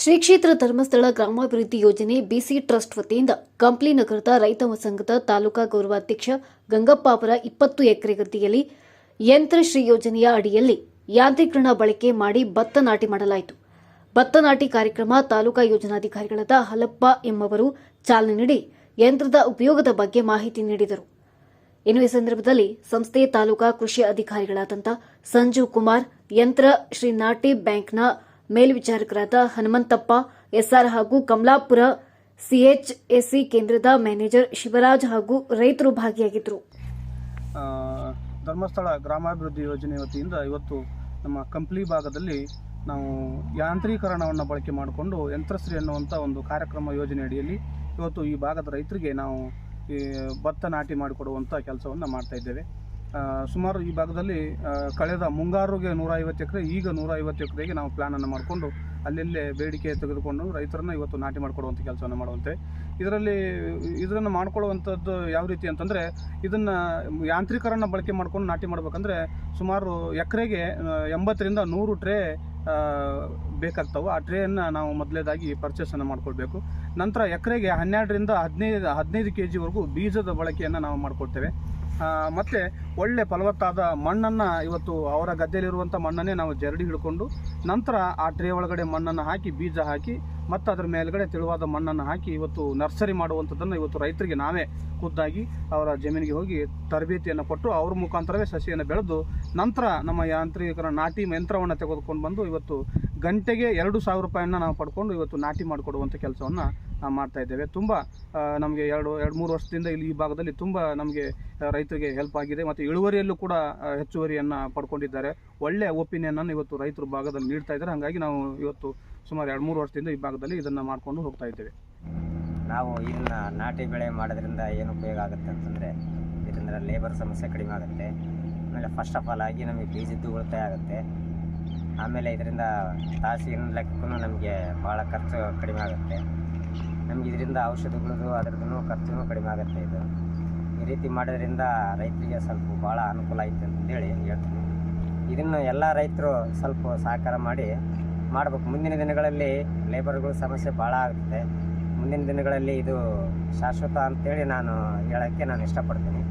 ಶ್ರೀ ಕ್ಷೇತ್ರ ಧರ್ಮಸ್ಥಳ ಗ್ರಾಮಾಭಿವೃದ್ಧಿ ಯೋಜನೆ ಬಿಸಿ ಟ್ರಸ್ಟ್ ವತಿಯಿಂದ ಕಂಪ್ಲಿ ನಗರದ ರೈತ ಸಂಘದ ತಾಲೂಕಾ ಗೌರವಾಧ್ಯಕ್ಷ ಗಂಗಪ್ಪ ಅವರ ಇಪ್ಪತ್ತು ಎಕರೆ ಗದ್ದೆಯಲ್ಲಿ ಯಂತ್ರಶ್ರೀ ಯೋಜನೆಯ ಅಡಿಯಲ್ಲಿ ಯಾಂತ್ರೀಕರಣ ಬಳಕೆ ಮಾಡಿ ಭತ್ತ ನಾಟಿ ಮಾಡಲಾಯಿತು. ಭತ್ತ ನಾಟಿ ಕಾರ್ಯಕ್ರಮ ತಾಲೂಕಾ ಯೋಜನಾಧಿಕಾರಿಗಳಾದ ಹಲಪ್ಪ ಎಂಬವರು ಚಾಲನೆ ನೀಡಿ ಯಂತ್ರದ ಉಪಯೋಗದ ಬಗ್ಗೆ ಮಾಹಿತಿ ನೀಡಿದರು. ಇನ್ನು ಈ ಸಂದರ್ಭದಲ್ಲಿ ಸಂಸ್ಥೆ ತಾಲೂಕಾ ಕೃಷಿ ಅಧಿಕಾರಿಗಳಾದಂಥ ಸಂಜೀವ್ ಕುಮಾರ್, ಯಂತ್ರ ಶ್ರೀ ನಾಟಿ ಬ್ಯಾಂಕ್ನ ಮೇಲ್ವಿಚಾರಕರಾದ ಹನುಮಂತಪ್ಪ, ಎಸ್ಆರ್ ಹಾಗೂ ಕಮಲಾಪುರ, ಸಿಎಚ್ಎಸ್ಸಿ ಕೇಂದ್ರದ ಮ್ಯಾನೇಜರ್ ಶಿವರಾಜ್ ಹಾಗೂ ರೈತರು ಭಾಗಿಯಾಗಿದ್ದರು. ಧರ್ಮಸ್ಥಳ ಗ್ರಾಮಾಭಿವೃದ್ಧಿ ಯೋಜನೆ ವತಿಯಿಂದ ಇವತ್ತು ನಮ್ಮ ಕಂಪ್ಲಿ ಭಾಗದಲ್ಲಿ ನಾವು ಯಾಂತ್ರೀಕರಣವನ್ನು ಬಳಕೆ ಮಾಡಿಕೊಂಡು ಯಂತ್ರಶ್ರೀ ಅನ್ನುವಂಥ ಒಂದು ಕಾರ್ಯಕ್ರಮ ಯೋಜನೆ ಅಡಿಯಲ್ಲಿ ಇವತ್ತು ಈ ಭಾಗದ ರೈತರಿಗೆ ನಾವು ಈ ಭತ್ತ ನಾಟಿ ಮಾಡಿಕೊಡುವಂಥ ಕೆಲಸವನ್ನು ಮಾಡ್ತಾ ಇದ್ದೇವೆ. ಸುಮಾರು ಈ ಭಾಗದಲ್ಲಿ ಕಳೆದ ಮುಂಗಾರುಗೆ ನೂರ ಐವತ್ತು ಎಕರೆ ಈಗ ನೂರ ಐವತ್ತು ಎಕರೆಗೆ ನಾವು ಪ್ಲ್ಯಾನನ್ನು ಮಾಡಿಕೊಂಡು ಅಲ್ಲೆಲ್ಲೇ ಬೇಡಿಕೆ ತೆಗೆದುಕೊಂಡು ರೈತರನ್ನ ಇವತ್ತು ನಾಟಿ ಮಾಡಿಕೊಡುವಂಥ ಕೆಲಸವನ್ನು ಮಾಡುವಂತೆ. ಇದರಲ್ಲಿ ಇದನ್ನು ಮಾಡ್ಕೊಳ್ಳುವಂಥದ್ದು ಯಾವ ರೀತಿ ಅಂತಂದರೆ ಇದನ್ನು ಯಾಂತ್ರೀಕರಣ ಬಳಕೆ ಮಾಡ್ಕೊಂಡು ನಾಟಿ ಮಾಡಬೇಕಂದ್ರೆ ಸುಮಾರು ಎಕರೆಗೆ ಎಂಬತ್ತರಿಂದ ನೂರು ಟ್ರೇ ಬೇಕಾಗ್ತವೆ. ಆ ಟ್ರೇಯನ್ನು ನಾವು ಮೊದಲೇದಾಗಿ ಪರ್ಚೇಸನ್ನು ಮಾಡಿಕೊಳ್ಬೇಕು. ನಂತರ ಎಕರೆಗೆ ಹನ್ನೆರಡರಿಂದ ಹದಿನೈದು ಹದಿನೈದು ಕೆ ಜಿವರೆಗೂ ಬೀಜದ ಬಳಕೆಯನ್ನು ನಾವು ಮಾಡ್ಕೊಳ್ತೇವೆ. ಆ, ಮತ್ತೆ ಒಳ್ಳೆ ಫಲವತ್ತಾದ ಮಣ್ಣನ್ನು ಇವತ್ತು ಅವರ ಗದ್ದೆಯಲ್ಲಿರುವಂಥ ಮಣ್ಣನ್ನೇ ನಾವು ಜರಡಿ ಹಿಡ್ಕೊಂಡು ನಂತರ ಆ ಟ್ರೇ ಒಳಗಡೆ ಮಣ್ಣನ್ನು ಹಾಕಿ, ಬೀಜ ಹಾಕಿ, ಮತ್ತು ಅದರ ಮೇಲ್ಗಡೆ ತೆಳುವಾದ ಮಣ್ಣನ್ನು ಹಾಕಿ ಇವತ್ತು ನರ್ಸರಿ ಮಾಡುವಂಥದ್ದನ್ನು ಇವತ್ತು ರೈತರಿಗೆ ನಾವೇ ಖುದ್ದಾಗಿ ಅವರ ಜಮೀನಿಗೆ ಹೋಗಿ ತರಬೇತಿಯನ್ನು ಕೊಟ್ಟು ಅವ್ರ ಮುಖಾಂತರವೇ ಸಸಿಯನ್ನು ಬೆಳೆದು ನಂತರ ನಮ್ಮ ಯಾಂತ್ರೀಕರಣ ನಾಟಿ ಯಂತ್ರವನ್ನು ತೆಗೆದುಕೊಂಡು ಬಂದು ಇವತ್ತು ಗಂಟೆಗೆ ಎರಡು ಸಾವಿರ ರೂಪಾಯಿಯನ್ನು ನಾವು ಪಡ್ಕೊಂಡು ಇವತ್ತು ನಾಟಿ ಮಾಡಿಕೊಡುವಂಥ ಕೆಲಸವನ್ನು ನಾವು ಮಾಡ್ತಾ ಇದ್ದೇವೆ. ತುಂಬ ನಮಗೆ ಎರಡು ಎರಡು, ಮೂರು ವರ್ಷದಿಂದ ಇಲ್ಲಿ ಈ ಭಾಗದಲ್ಲಿ ತುಂಬ ನಮಗೆ ರೈತರಿಗೆ ಹೆಲ್ಪ್ ಆಗಿದೆ ಮತ್ತು ಇಳುವರಿಯಲ್ಲೂ ಕೂಡ ಹೆಚ್ಚುವರಿಯನ್ನು ಪಡ್ಕೊಂಡಿದ್ದಾರೆ. ಒಳ್ಳೆಯ ಒಪಿನಿಯನನ್ನು ಇವತ್ತು ರೈತರು ಭಾಗದಲ್ಲಿ ನೀಡ್ತಾ ಇದ್ದಾರೆ. ಹಾಗಾಗಿ ನಾವು ಇವತ್ತು ಸುಮಾರು ಎರಡು, ಮೂರು ವರ್ಷದಿಂದ ಈ ಭಾಗದಲ್ಲಿ ಇದನ್ನು ಮಾಡಿಕೊಂಡು ಹೋಗ್ತಾ ಇದ್ದೇವೆ. ನಾವು ಇದನ್ನ ನಾಟಿ ಬೆಳೆ ಮಾಡೋದ್ರಿಂದ ಏನು ಉಪಯೋಗ ಆಗುತ್ತೆ ಅಂತಂದರೆ, ಇದರಿಂದ ಲೇಬರ್ ಸಮಸ್ಯೆ ಕಡಿಮೆ ಆಗುತ್ತೆ. ಆಮೇಲೆ ಫಸ್ಟ್ ಆಫ್ ಆಲ್ ಆಗಿ ನಮಗೆ ಬೀಜದ್ದು ಉಳಿತಾಯ ಆಗುತ್ತೆ. ಆಮೇಲೆ ಇದರಿಂದ ತಾಸಿನ ಲೆಕ್ಕಕ್ಕೂ ನಮಗೆ ಭಾಳ ಖರ್ಚು ಕಡಿಮೆ ಆಗುತ್ತೆ. ನಮ್ಗೆ ಇದರಿಂದ ಔಷಧಿಗಳದ್ದು ಅದರದ್ದು ಖರ್ಚು ಕಡಿಮೆ ಆಗುತ್ತೆ ಇದು. ಈ ರೀತಿ ಮಾಡೋದ್ರಿಂದ ರೈತರಿಗೆ ಸ್ವಲ್ಪ ಭಾಳ ಅನುಕೂಲ ಐತೆ ಅಂತೇಳಿ ಹೇಳ್ತೀನಿ. ಇದನ್ನು ಎಲ್ಲ ರೈತರು ಸ್ವಲ್ಪ ಸಹಕಾರ ಮಾಡಿ ಮಾಡಬೇಕು. ಮುಂದಿನ ದಿನಗಳಲ್ಲಿ ಲೇಬರ್ಗಳ ಸಮಸ್ಯೆ ಭಾಳ ಆಗುತ್ತೆ. ಮುಂದಿನ ದಿನಗಳಲ್ಲಿ ಇದು ಶಾಶ್ವತ ಅಂತೇಳಿ ನಾನು ಹೇಳೋಕ್ಕೆ ನಾನು ಇಷ್ಟಪಡ್ತೀನಿ.